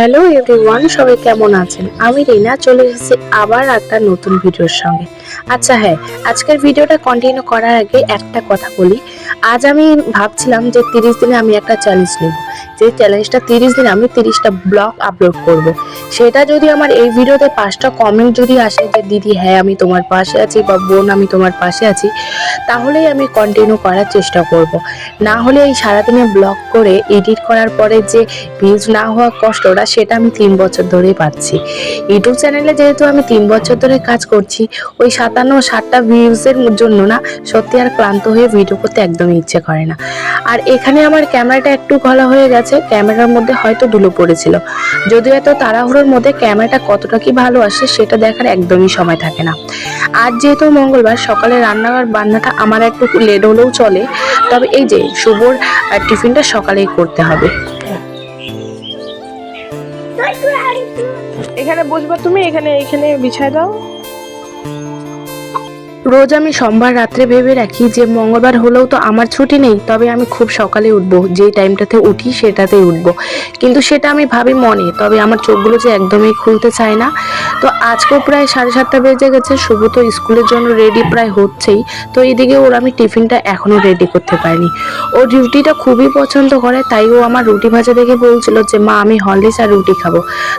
Hello everyone সবাই কেমন আছেন? আমি রিনা, চলে এসেছি আবার একটা নতুন ভিডিওর সঙ্গে। আচ্ছা হ্যাঁ আজকের ভিডিওটা কন্টিনিউ করার আগে একটা কথা বলি। আজ আমি ভাবছিলাম যে তিরিশ দিনে আমি একটা চ্যালেঞ্জ নেব। যে চ্যালেঞ্জটা তিরিশ দিনে আমি তিরিশটা ব্লগ আপলোড করব। সেটা যদি আমার এই ভিডিওতে পাঁচটা কমেন্ট যদি আসে যে, দিদি হ্যাঁ আমি তোমার পাশে আছি বা বোন, আমি তোমার পাশে আছি, তাহলেই আমি কন্টিনিউ করার চেষ্টা করব। না হলে এই সারাদিনে ব্লগ করে এডিট করার পরে যে ভিউজ না হওয়া কষ্টটা, সেটা আমি তিন বছর ধরেই পাচ্ছি। ইউটিউব চ্যানেলে যেহেতু আমি তিন বছর ধরে কাজ করছি, ওই সাতান্ন, ষাটটা ভিউজের জন্য না, সত্যি আর ক্লান্ত হয়ে ভিডিও করতে একদমই ইচ্ছে করে না। আর এখানে আমার ক্যামেরাটা একটু গলা হয়ে গেছে ক্যামেরার মধ্যে হয়তো ধুলো পড়েছিল। যদিও এত তাড়াহুড়োর মধ্যে ক্যামেরাটা কতটা কি ভালো আসে সেটা দেখার একদমই সময় থাকে না। আজ যেহেতু মঙ্গলবার, সকালে রান্নাঘর বান্নাটা আমার একটু লেট হলেও চলে। তবে এই যে শুভর টিফিনটা সকালেই করতে হবে। এখানে বসবা তুমি? এখানে এখানে বিছায় দাও। রোজ আমি সোমবার রাত্রে ভেবে রাখি যে মঙ্গলবার হলেও তো আমার ছুটি নেই, তবে আমি খুব সকালে উঠবো, যেই টাইমটাতে উঠি সেটাতেই উঠব। কিন্তু সেটা আমি ভাবি মনে, তবে আমার চোখগুলো যে একদমই খুলতে চায় না। তো আজকেও প্রায় সাড়ে সাতটা বেজে গেছে, শুভ তো স্কুলের জন্য রেডি প্রায় হচ্ছেই, তো এদিকে ওর আমি টিফিনটা এখনও রেডি করতে পারিনি। ও রুটিটা খুবই পছন্দ করে, তাই ও আমার রুটি ভাজা দেখে বলছিল যে, মা, আমি হরলিক্স আর রুটি খাব।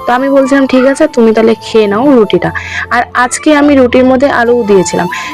তো আমি বলছিলাম, ঠিক আছে, তুমি তাহলে খেয়ে নাও রুটিটা। আর আজকে আমি রুটির মধ্যে আলুও দিয়েছিলাম।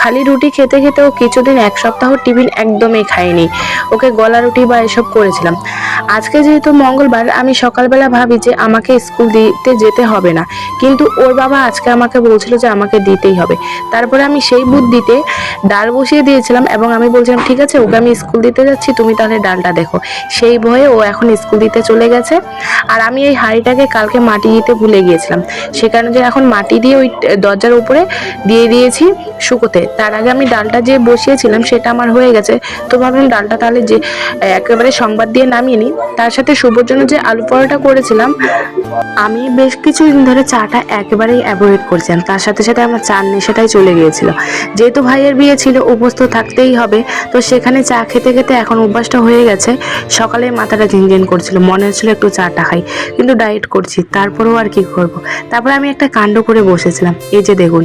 খালি রুটি খেতে খেতে খেতেও কিছুদিন এক সপ্তাহ টিফিন একদমই খাইনি ওকে গলা রুটি বা এসব করেছিলাম। আজকে যেহেতু মঙ্গলবার, আমি সকালবেলা ভাবি যে আমাকে স্কুল দিতে যেতে হবে না। কিন্তু ওর বাবা আজকে আমাকে বলছিল যে আমাকে দিতেই হবে। তারপরে আমি সেই বুদ্ধিতে ডাল বসিয়ে দিয়েছিলাম এবং আমি বলছিলাম, ঠিক আছে, ওকে আমি স্কুল দিতে যাচ্ছি, তুমি তাহলে ডালটা দেখো। সেই ভয়ে ও এখন স্কুল দিতে চলে গেছে। আর আমি এই হাঁড়িটাকে কালকে মাটি দিতে ভুলে গিয়েছিলাম। সে কারণে যে এখন মাটি দিয়ে ওই দরজার উপরে দিয়ে দিয়েছি শুকোতে। তার আগে আমি ডালটা যে বসিয়েছিলাম সেটা আমার হয়ে গেছে। তো ভাবলাম ডালটা তাহলে যে, একেবারে সংবাদ দিয়ে নামিয়ে নিই। তার সাথে শুভর জন্য যে আলু পরোটা করেছিলাম, আমি বেশ কিছুদিন ধরে চাটা একেবারেই অ্যাভয়েড করছিলাম তার সাথে সাথে আমার চার নেশাটাই চলে গিয়েছিল। যেহেতু ভাইয়ের বিয়ে ছিল উপস্থ থাকতেই হবে, তো সেখানে চা খেতে খেতে এখন অভ্যাসটা হয়ে গেছে। সকালে মাথাটা ঝিনঝিন করছিল, মনে হচ্ছিল একটু চাটা খাই, কিন্তু ডায়েট করছি, তারপরেও আর কি করব? তারপরে আমি একটা কাণ্ড করে বসেছিলাম, এই যে দেখুন,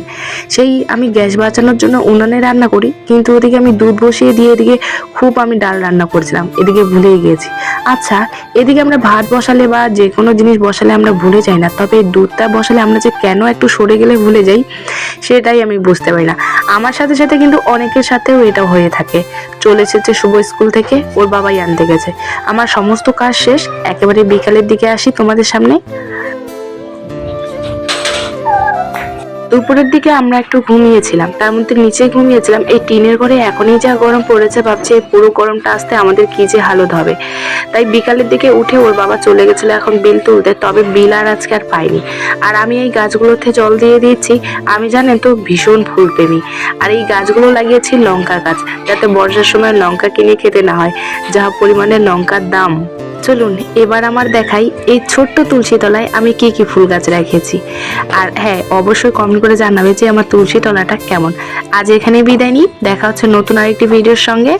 সেই আমি গ্যাস বাঁচানোর জন্য উনানে রান্না করি, কিন্তু ওদিকে আমি দুধ বসিয়ে দিয়ে এদিকে খুব আমি ডাল রান্না করছিলাম, এদিকে ভুলেই গিয়েছি আচ্ছা এদিকে আমরা ভাত বসালে বা যে কোনো জিনিস বসালে আমরা ভুলে যাই না, তবে দুধটা বসালে আমরা যে কেন একটু সরে গেলে ভুলে যাই, সেটাই আমি বুঝতে পারি না। আমার সাথে সাথে কিন্তু অনেকের সাথেও এটা হয়ে থাকে। চলে এসেছে শুভ স্কুল থেকে, ওর বাবাই আনতে গেছে। আমার সমস্ত কাজ শেষ, একেবারে বিকালের দিকে আসি তোমাদের সামনে। দুপুরের দিকে আমরা একটু ঘুমিয়েছিলাম। তার মধ্যে নিচে ঘুমিয়েছিলাম। এই টিনের ঘরে এখনই যা গরম পড়েছে, ভাবছি এই পুরো গরমটা আসতে আমাদের কি যে হালত হবে। তাই বিকালের দিকে উঠে ওর বাবা চলে গেছিল এখন বিল তুলতে। তবে বিল আর আজকে আর পাইনি। আর আমি এই গাছগুলোতে জল দিয়ে দিয়েছি আমি জানেন তো, ভীষণ ফুল প্রেমী। আর এই গাছগুলো লাগিয়েছি লঙ্কা গাছ, যাতে বর্ষার সময় লঙ্কা কিনে খেতে না হয়। যা পরিমাণে লঙ্কার দাম। চলুন, এবার আমার দেখাই এই ছোট্ট তুলসী তলায় আমি কি কি ফুল গাছ রেখেছি। আর হ্যাঁ অবশ্যই কমেন্ট করে জানাবে যে আমার তুলসী তলাটা কেমন। আজ এখানে বিদায় নিই, দেখা হচ্ছে নতুন আরেকটি ভিডিওর সঙ্গে।